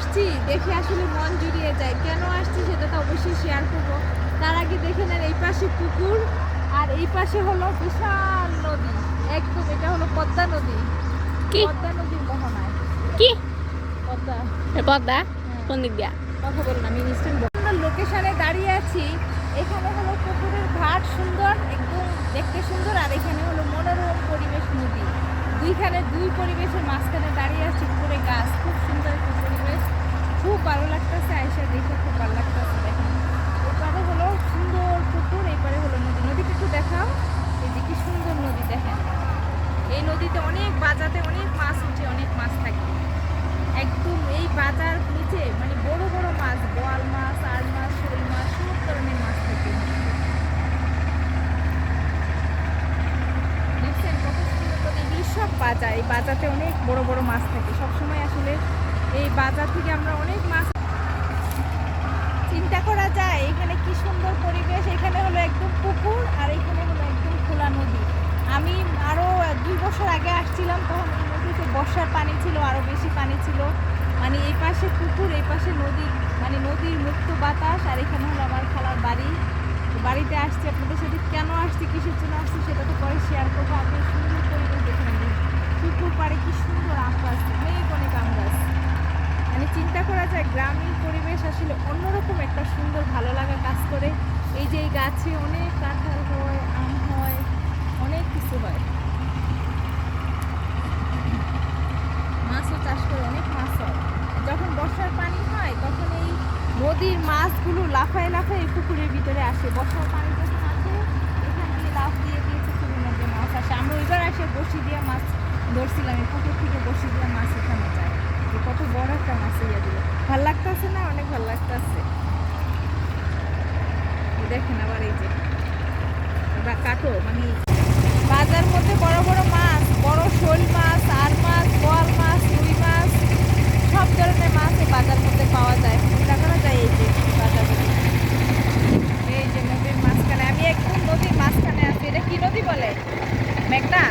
আসছি দেখে আসলে মন জুড়িয়ে যায়। কেন আসছি সেটা তো অবশ্যই শেয়ার করব। তার আগে দেখে নেন এই পাশে পুকুর আর এই পাশে হলো বিশাল নদী। একদম এটা হলো পদ্মা নদী। কি? পদ্মা নদীর মোহনায় কি? পদ্মা। পদ্মা? কোন দিক দিয়া? কথা বলুন আমি ইনস্ট্যান্ট সুন্দর লোকেশনে দাঁড়িয়ে আছি। এখানে হলো পুকুরের ঘাট সুন্দর একদম দেখতে সুন্দর। আর এখানে হলো মনোরম পরিবেশ নদী। দুইখানে দুই পরিবেশের মাঝখানে দাঁড়িয়ে আছি পুকুরে গাছ খুব সুন্দর একটা পরিবেশ খুব ভালো লাগতেছে আয়সা দেখে খুব ভালো লাগতেছে দেখেন এপারে হলো সুন্দর পুকুর এপারে হলো নদী নদীটা একটু দেখাও এই যে কি সুন্দর নদী দেখেন এই নদীতে অনেক বাজাতে অনেক মাছ উঠে, অনেক মাছ থাকে। একদম এই বাজার নিচে মানে বড় বড় মাছ, বোয়াল মাছ আর মাছ, শোল মাছ, সব ধরনের মাছ থাকে। সব বাজার, এই বাজারতে অনেক বড় বড় মাছ থাকে। সবসময় আসলে এই বাজার থেকে আমরা অনেক মাছ চিন্তা করা যায়, এখানে কি সুন্দর পরিবেশ, এখানে হলো একদম পুকুর আর এখানে হলো একদম খোলা নদী আমি আরও দুই বছর আগে আসছিলাম, তখন নদীতে বর্ষার পানি ছিল আরও বেশি পানি ছিল। মানে এই পাশে পুকুর, এই পাশে নদী মানে নদীর মুক্ত বাতাস, আর এখানে হলো আমার খালার বাড়ি। বাড়িতে আসছি, আপনাদের সাথে কেন আসছি, কিসের জন্য আসছি সেটা তো পরে শেয়ার করব। আপনি সুন্দর পরিবেশ দেখে নেবেন। পুকুর পাড়ে কি সুন্দর আম গাছ, অনেক অনেক আম গাছ। মানে চিন্তা করা যায়, গ্রামীণ পরিবেশ আসলে অন্যরকম একটা সুন্দর, ভালো লাগা কাজ করে। এই যে এই গাছে অনেক কাঁঠাল হয়, আম হয়, অনেক কিছু হয় মাছও চাষ করে অনেক মাছ হয় যখন বর্ষার পানি হয় তখন এই নদীর মাছগুলো লাফায় লাফায় পুকুরের ভিতরে আসে। বর্ষার পানি যখন আসে, এখান দিয়ে লাফ দিয়ে দিয়ে পুকুরের মধ্যে মাছ আসে। আমরা ওইবার আসে বসি দিয়ে মাছ ধরছিলাম, এই পুকুর থেকে বসি দিয়ে মাছ এখানে যায়। কত বড় একটা মাছ ইয়ে দিল ভালো লাগতেছে না? অনেক ভালো লাগতেছে। দেখেন আবার এই যে কাটো মানে বাজার মধ্যে বড় বড় মাছ বড় শোল মাছ আর মাছ বোয়াল মাছ রুই মাছ সব এই বাজার মধ্যে পাওয়া যায়। দেখানো যায় এই যে বাজার এই যে নদীর মাঝখানে, আমি একদম নদীর মাঝখানে আছি। এটা কি নদী বলে? মেঘনা?